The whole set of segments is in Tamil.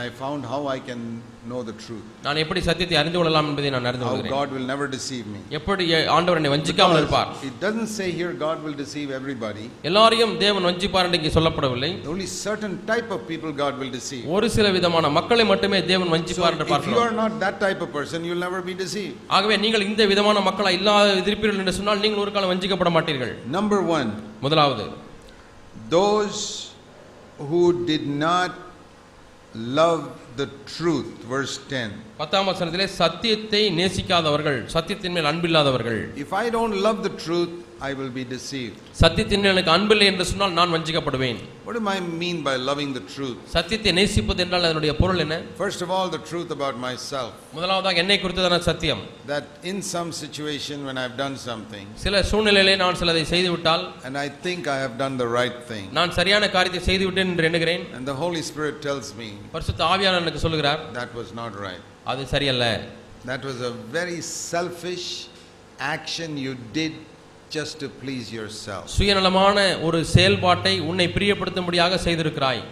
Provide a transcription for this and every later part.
And I found how I can know the truth. நான் எப்படி சத்தியத்தை அறிந்து கொள்ளலாம் என்பதை நான் அறிந்து How கொள்கிறேன் God will never deceive me. எப்படி ஆண்டவர் என்னை வஞ்சிக்காமல் இருப்பார் It doesn't say here God will deceive everybody. எல்லாரையும் தேவன் வஞ்சிப்பார் என்று இங்கே சொல்லப்படவில்லை Only certain type of people God will deceive. ஒரு சில விதமான மக்களை மட்டுமே தேவன் வஞ்சிப்பார் என்று if you பார்க்கிறோம் are not that type of person, you'll never be deceived. ஆகவே நீங்கள் இந்த விதமான மக்களா இல்லாத இருப்பீர்கள் என்று சொன்னால் நீங்கள் ஒரு காலம் வஞ்சிக்கப்பட மாட்டீர்கள் Number one, முதலாவது those who did not love the truth. Verse 10. பத்தாம் வசனத்திலே சத்தியத்தை நேசிக்காதவர்கள் சத்தியத்தின் மேல் அன்பில்லாதவர்கள் If I don't love the truth, I will be deceived. சத்தியத்தின் மேல் எனக்கு அன்பில்லை என்று சொன்னால் நான் வஞ்சிக்கப்படுவேன் What do I mean by loving the truth? சத்தியத்தை நேசிப்பது என்றால் அதனுடைய பொருள் என்ன First of all, the truth about myself. முதலாவதாக என்னை குறித்ததான சத்தியம் That in some situation when I've done something சில சூழ்நிலையிலே நான் சிலதை செய்துவிட்டால் and I think I have done the right thing, நான் சரியான காரியத்தை செய்துவிட்டேன் என்று எண்ணுகிறேன் and the Holy Spirit tells me பரிசுத்த ஆவியானவர் எனக்கு சொல்லுகிறார் that was not right. அது சரியல்ல That was a very selfish action you did just to please yourself. சுயநலமான ஒரு செயல்பாட்டை உன்னை பிரியப்படுத்தும்படியாக செய்திருக்கிறாய்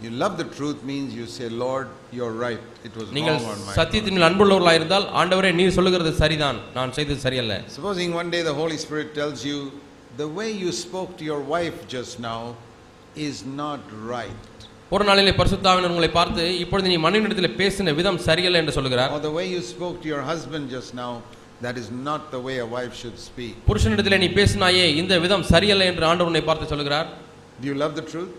You love the truth means you say, Lord, you're right. It was நீங்கள் சத்தியத்தின் மேல் அன்புள்ளவர்களாக இருந்தால் ஆண்டவரே நீர் சொல்லுகிறது சரிதான் நான் செய்தது சரியல்ல. Supposing one day the Holy Spirit tells you, the way you spoke to your wife just now is not right. ஒரு நாளிலே பரிசுத்தாவினர் உங்களை பார்த்து இப்பொழுது நீ மனிதனிடத்தில் பேசின விதம் சரியல்ல என்று சொல்லுகிறார் Or the way you spoke to your husband just now, that is not the way a wife should speak. புருஷனிடத்தில் நீ பேசினாயே இந்த விதம் சரியல்ல என்று ஆண்டவர் உன்னை பார்த்து சொல்லுகிறார் Do you love the truth?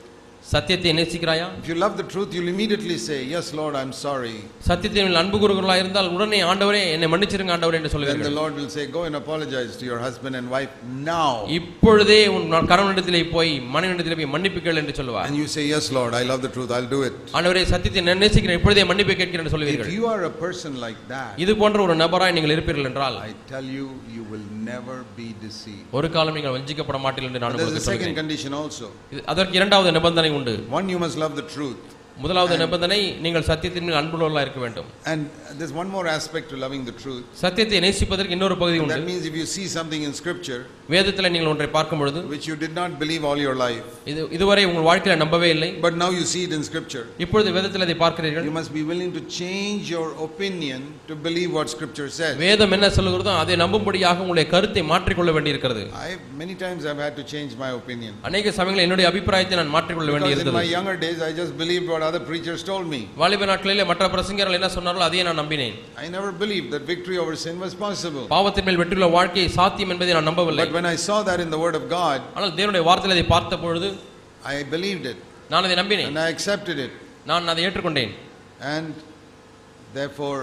சத்தியத்தை நேசிக்கிறாயா If you love the truth, you'll immediately say, Yes, Lord, I'm sorry. சத்தியத்தின் மேல் அன்பு கூறுகிறவர்களாக இருந்தால் உடனே ஆண்டவரே என்னை மன்னிச்சிருங்க ஆண்டவரே என்று Then the சொல்லுவீர்கள் Lord will say, Go and apologize to your husband and wife now. இப்பொழுதே உன் கணவனிடத்திலே போய் மனைவிடத்திலே போய் மன்னிப்பு கேள் என்று சொல்லுவார் And you say, Yes, Lord, I love the truth, I'll do it. ஆண்டவரே சத்தியத்தை நான் நேசிக்கிறேன் இப்பொழுதே மன்னிப்பு கேட்கிறேன் என்று If சொல்லுவீர்கள் you are a person like that, இது போன்ற ஒரு நபராய் நீங்கள் இருப்பீர்கள் என்றால் I tell you, you will never be deceived. ஒரு காலம் நீங்கள் வஞ்சிக்கப்பட மாட்டீர்கள் என்று நான் உங்களுக்கு second சொல்கிறேன் condition also. இது- அதற்கு இரண்டாவது நிபந்தனை உண்டு One, you must love the truth. முதலாவது நிபந்தனை நீங்கள் சத்தியத்தின் அன்புள்ளவர்களாக இருக்க வேண்டும் And there's one more aspect to loving the truth. சத்தியத்தை நேசிப்பதற்கு இன்னொரு பகுதி That உண்டு means if you see something in Scripture வேதத்தில் நீங்கள் ஒன்றை பார்க்கும் பொழுது which you did not believe all your life, இது இதுவரை உங்கள் வாழ்க்கையில நம்பவே இல்லை but now you see it in Scripture, இப்பொழுது வேதத்தில் அதை பார்க்கிறீர்கள் you must be willing to change your opinion to believe what Scripture says. வேதம் என்ன சொல்லுகிறதோ அதை நம்பும்படியாக உங்களுடைய கருத்தை மாற்றிக்கொள்ள வேண்டியிருக்கிறது I many times I've had to change my opinion. அநேக சமயங்களில் என்னுடைய அபிப்பிராயத்தை நான் மாற்றிக்கொள்ள Because in my younger days, I just believed what other preachers told me. வாலிப நாட்களிலே மற்ற பிரசங்கர்கள் என்ன சொன்னார்களோ அதையே நான் நம்பினேன் I never believed that victory over sin was possible. பாவத்தின் மேல் வெற்றியுள்ள வாழ்க்கை சாத்தியம் என்பதை நான் நம்பவில்லை But when I saw that in the Word of God, ஆனால் தேவனுடைய வார்த்தையில் அதை பார்த்த பொழுது I believed it நான் அதை நம்பினேன் and I accepted it. நான் அதை ஏற்றுக்கொண்டேன் And therefore,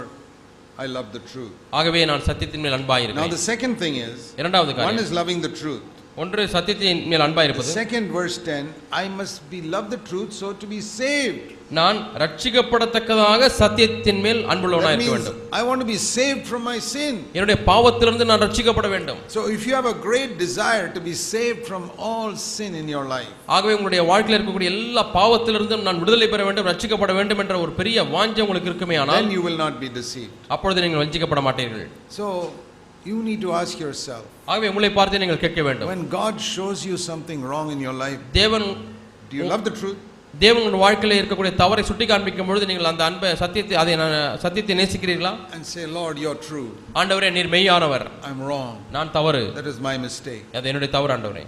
I love the truth. ஆகவே நான் சத்தியத்தின் மேல் Now, அன்பாயிருக்கிறேன் the second thing is இரண்டாவது one காரியம் is loving the truth. ஒன்று சத்தியத்தின் மேல் The அன்பாயிருப்பது second, verse 10, I must be love the truth so to be saved. நான் ரட்சிக்கப்படத்தக்கதாக சத்தியத்தின் மேல் அன்புள்ளவனாக That இருக்க means வேண்டும் I want to be saved from my sin. என்னுடைய பாவத்திலிருந்து நான் ரட்சிக்கப்பட வேண்டும் So, if you have a great desire to be saved from all sin in your life, ஆகவே உங்களுடைய வாழ்க்கையில் இருக்கக்கூடிய எல்லா பாவத்திலிருந்தும் நான் விடுதலை பெற வேண்டும் ரட்சிக்கப்பட வேண்டும் என்ற ஒரு பெரிய வாஞ்சை உங்களுக்கு இருக்குமே ஆனால் then you will not be deceived. அப்பொழுது நீங்கள் வஞ்சிக்கப்பட மாட்டீர்கள் So, you need to ask yourself ஆகவே உங்களை பார்த்து நீங்கள் கேட்க வேண்டும் when God shows you something wrong in your life, தேவன் do you love the truth? உங்கள் வாழ்க்கையில் இருக்கக்கூடிய தவறை சுட்டி காண்பிக்கும் பொழுது நீங்கள் அந்த அன்பை சத்தியத்தை அதை நான் சத்தியத்தை நேசிக்கிறீர்களா And say, Lord, you're true. ஆண்டவரே நீர் மெய்யானவர் I'm wrong. நான் தவறு That is my mistake. அது என்னுடைய தவறு ஆண்டவரே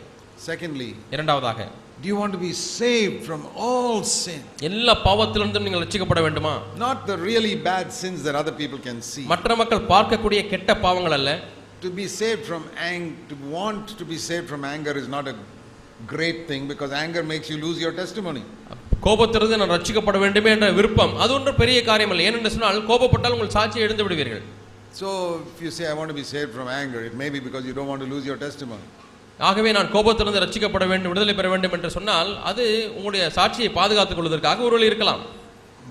Secondly, இரண்டாவதாக do you want to be saved from all sin? எல்லா பாவத்திலிருந்தும் நீங்கள் ரட்சிக்கப்பட வேண்டுமா Not the really bad sins that other people can see. மற்ற மக்கள் பார்க்கக்கூடிய கெட்ட பாவங்கள் அல்ல To be saved from anger, to want to be saved from anger is not a great thing because anger makes you lose your testimony. கோபத்திலிருந்து நான் ரட்சிக்கப்பட வேண்டுமே என்ற விருப்பம். அது ஒன்றும் பெரிய காரியம் அல்ல ஏனென்று சொன்னால் கோபப்பட்டால் உங்கள் சாட்சியை எழுந்து விடுவீர்கள் So if you say, I want to be saved from anger, it may be because you don't want to lose your testimony. ஆகவே நான் கோபத்திலிருந்து ரட்சிக்கப்பட வேண்டும் விடுதலை பெற வேண்டும் என்று சொன்னால் அது உங்களுடைய சாட்சியை பாதுகாத்துக் கொள்வதற்காக ஒரு வழி இருக்கலாம்.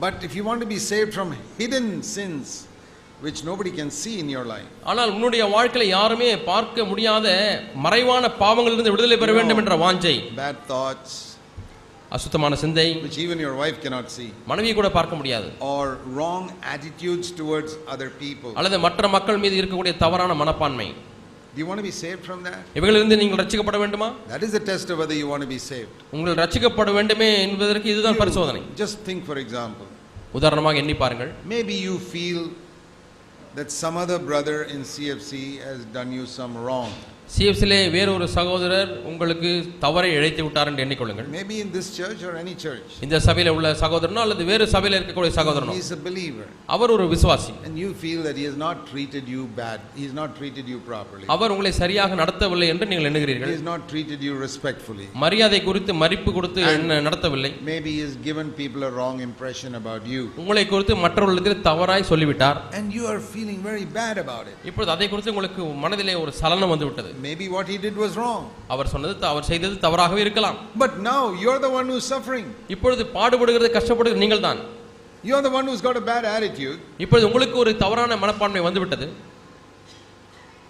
But if you want to be saved from hidden sins which nobody can see in your life, ஆனால் உன்னுடைய வாழ்க்கையில யாருமே பார்க்க முடியாத மறைவான பாவங்களிலிருந்து விடுதலை பெற வேண்டும் என்ற வாஞ்சை. Bad thoughts அசுத்தமான சிந்தை which even your wife cannot see, மனைவியை கூட பார்க்க முடியாது or wrong attitudes towards other people, அல்லது மற்ற மக்கள் மீது இருக்கக்கூடிய தவறான மனப்பான்மை do you want to be saved from that? இவைகளிலிருந்து நீங்கள் ரட்சிக்கப்பட வேண்டுமா That is the test of whether you want to be saved. உங்கள் ரட்சிக்கப்பட வேண்டுமே என்பதற்கு இதுதான் பரிசோதனை Just think, for example, உதாரணமாக எண்ணி பாருங்கள் Maybe you feel that some other brother in CFC has done you some wrong. சிஎஃப்சிலே வேறொரு சகோதரர் உங்களுக்கு தவறை இழைத்து விட்டார் என்று எண்ணிக்கொள்ளுங்கள் Maybe in this church or any church. இந்த சபையில உள்ள சகோதரனோ அல்லது வேறு சபையில இருக்கக்கூடிய சகோதரனோ He is a believer. அவர் ஒரு விசுவாசி And you feel that he has not treated you bad. He has not treated you properly. அவர் உங்களை சரியாக நடத்தவில்லை என்று நீங்கள் He எண்ணுகிறீர்கள் has not treated you respectfully. மரியாதை குறித்து மதிப்பு கொடுத்து என்ன நடத்தவில்லை Maybe he has given people a wrong impression about you. உங்களை குறித்து மற்றவர்களுக்கு தவறாய் சொல்லிவிட்டார் And you are feeling very bad about it. இப்பொழுது அதை குறித்து உங்களுக்கு மனதிலே ஒரு சலனம் வந்து விட்டது Maybe what he did was wrong. அவர் சொன்னது த- அவர் செய்தது தவறாகவே இருக்கலாம் But now you're the one who's suffering. இப்பொழுது பாடுபடுகிறது கஷ்டப்படுகிறது நீங்கள் தான் You're the one who's got a bad attitude. இப்பொழுது உங்களுக்கு ஒரு தவறான மனப்பான்மை வந்துவிட்டது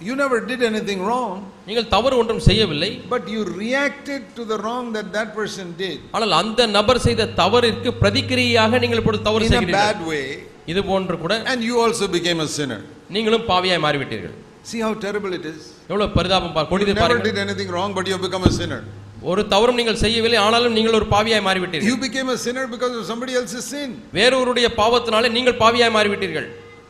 You never did anything wrong, நீங்கள் தவறு ஒன்றும் செய்யவில்லை but you reacted to the wrong that that person did ஆனால் அந்த நபர் செய்த தவறிற்கு பிரதிக்கிரியாக நீங்கள் இப்பொழுது தவறு in a செய்கிறீர்கள் bad way, இது போன்று கூட and you also became a sinner. நீங்களும் பாவியாய் மாறிவிட்டீர்கள் See how terrible it is. எவ்வளவு பரிதாபம் பார் கொடிது never பாருங்கள் did anything wrong, but you have become a sinner. ஒரு தவறும் நீங்கள் செய்யவில்லை ஆனாலும் நீங்கள் ஒரு பாவியாய் மாறிவிட்டீர்கள் You became a sinner because of somebody else's sin. வேறொருடைய பாவத்தினாலே நீங்கள் பாவியாய் மாறிவிட்டீர்கள்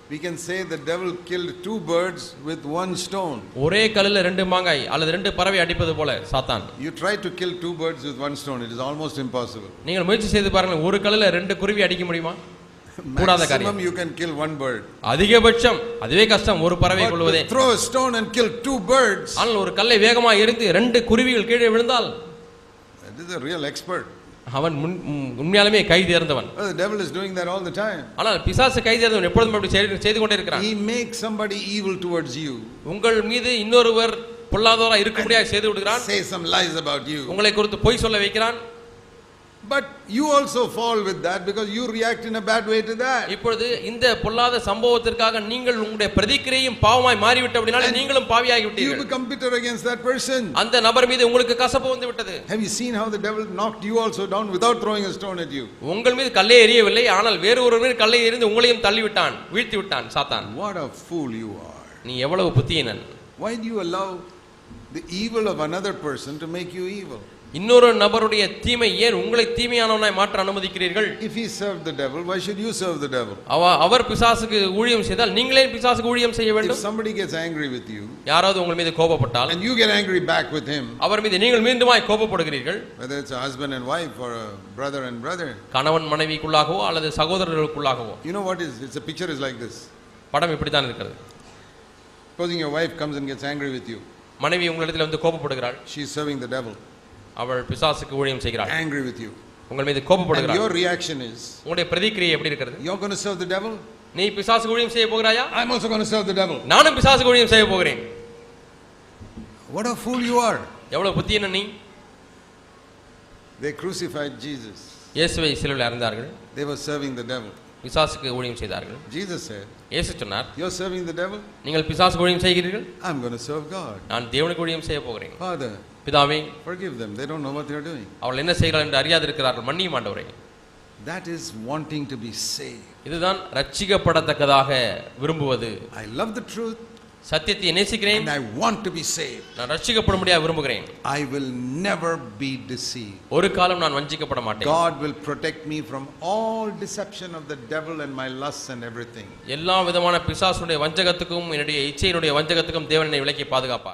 We can say the devil killed two birds with one stone. ஒரே கல்லில் ரெண்டு மாங்காய் அல்லது ரெண்டு பறவை அடிப்பது போல சாத்தான் You try to kill two birds with one stone, it is almost impossible. நீங்கள் முயற்சி செய்து பாருங்கள் ஒரு கல்லில் ரெண்டு குருவி அடிக்க முடியுமா கூடாத காரியம் you can kill one bird. அதிகபட்சம் அதுவே கஷ்டம் ஒரு பறவை கொள்வதே throw a stone and kill two birds, ஆனால் ஒரு கல்லை வேகமா எரிந்து ரெண்டு குருவிகள் கீழே விழுந்தால் that is a real expert. அவன் உண்மையாலுமே கை தேர்ந்தவன் the devil is doing that all the time. ஆனால் பிசாசு கை தேர்ந்தவன் எப்பொழுதும் அப்படி செய்து- செய்து கொண்டே இருக்கிறான் He makes somebody evil towards you, உங்கள் மீது இன்னொருவர் பொல்லாதவராக இருக்கும்படியாக செய்து விடுகிறான் say some lies about you. உங்களை குறித்து பொய் சொல்ல வைக்கிறான் But you also fall with that because you react in a bad way to that. இப்பொழுது இந்த பொல்லாத சம்பவத்திற்காக நீங்கள் உங்களுடைய பிரதிக்கிரையும் பாவமாய் மாறிவிட்டபடினால நீங்களும் பாவியாகி You விட்டீர்கள் become bitter against that person. அந்த நபர் மீது உங்களுக்கு கசப்பு வந்து விட்டது Have you seen how the devil knocked you also down without throwing a stone at you? உங்கள் மீது கல்லை எறியவில்லை ஆனால் வேறு ஒரு மீது கல்லை எறிந்து உங்களையும் தள்ளி விட்டான் வீழ்த்தி விட்டான் சாத்தான் What a fool you are. நீ எவ்வளவு புத்தியினன் Why do you allow the evil of another person to make you evil? இன்னொரு நபருடைய தீமை ஏன் உங்களை தீமையானவனாய் மாற்ற அனுமதிக்கிறீர்கள் If he served the devil, why should you serve the devil? அவ அவர் பிசாசுக்கு ஊழியம் செய்தால் நீங்களே பிசாசுக்கு ஊழியம் செய்ய If வேண்டும் somebody gets angry with you யாராவது உங்கள் மீது கோபப்பட்டால் and you get angry back with him, அவர் மீது நீங்கள் மீண்டுமாய் கோபப்படுகிறீர்கள் whether it's a husband and wife or a brother and brother, கணவன் மனைவிக்குள்ளாகவோ அல்லது சகோதரர்களுக்குள்ளாகவோ you know what is? It's a picture is like this. படம் இப்படித்தான் இருக்கிறது Supposing your wife comes and gets angry with you, மனைவி உங்களிடத்தில் வந்து கோபப்படுகிறாள் she's serving the devil, அவள் பிசாசுக்கு ஊழியம் செய்கிறாள் angry with you. உங்கள் மீது And கோபப்படுகிறாள் your reaction is, உங்களுடைய பிரதிக்கிரியை எப்படி இருக்கிறது you're going to serve the devil? நீ பிசாசுக்கு ஊழியம் செய்ய போகிறாயா I'm also going to serve the devil. நானும் பிசாசுக்கு ஊழியம் செய்ய போகிறேன் What a fool you are. எவ்வளவு புத்தி என்ன நீ They crucified Jesus. இயேசுவை சிலுவையில் அறிந்தார்கள் They were serving the devil. பிசாசுக்கு ஊழியம் செய்தார்கள் Jesus said, இயேசு சொன்னார் You're serving the devil? நீங்கள் பிசாசுக்கு ஊழியம் செய்கிறீர்கள் I'm going to serve God. நான் தேவனுக்கு ஊழியம் செய்ய போகிறேன் Father, பிதாவே forgive them. They don't know what they're doing. அவள் என்ன செய்கிறாள் என்று அறியாதிருக்கிறார்கள் மன்னியும் ஆண்டவரே That is wanting to be saved. இதுதான் ரட்சிக்கப்படத்தக்கதாக விரும்புவது I love the truth சத்தியத்தை நேசிக்கிறேன் and I want to be saved. நான் ரட்சிக்கப்படும்படியாக விரும்புகிறேன் I will never be deceived. ஒரு காலம் நான் வஞ்சிக்கப்பட மாட்டேன் God will protect me from all deception of the devil and my lusts and everything. எல்லா விதமான பிசாசுடைய வஞ்சகத்துக்கும் என்னுடைய இச்சையினுடைய வஞ்சகத்துக்கும் தேவன் என்னை விலக்கி பாதுகாப்பார்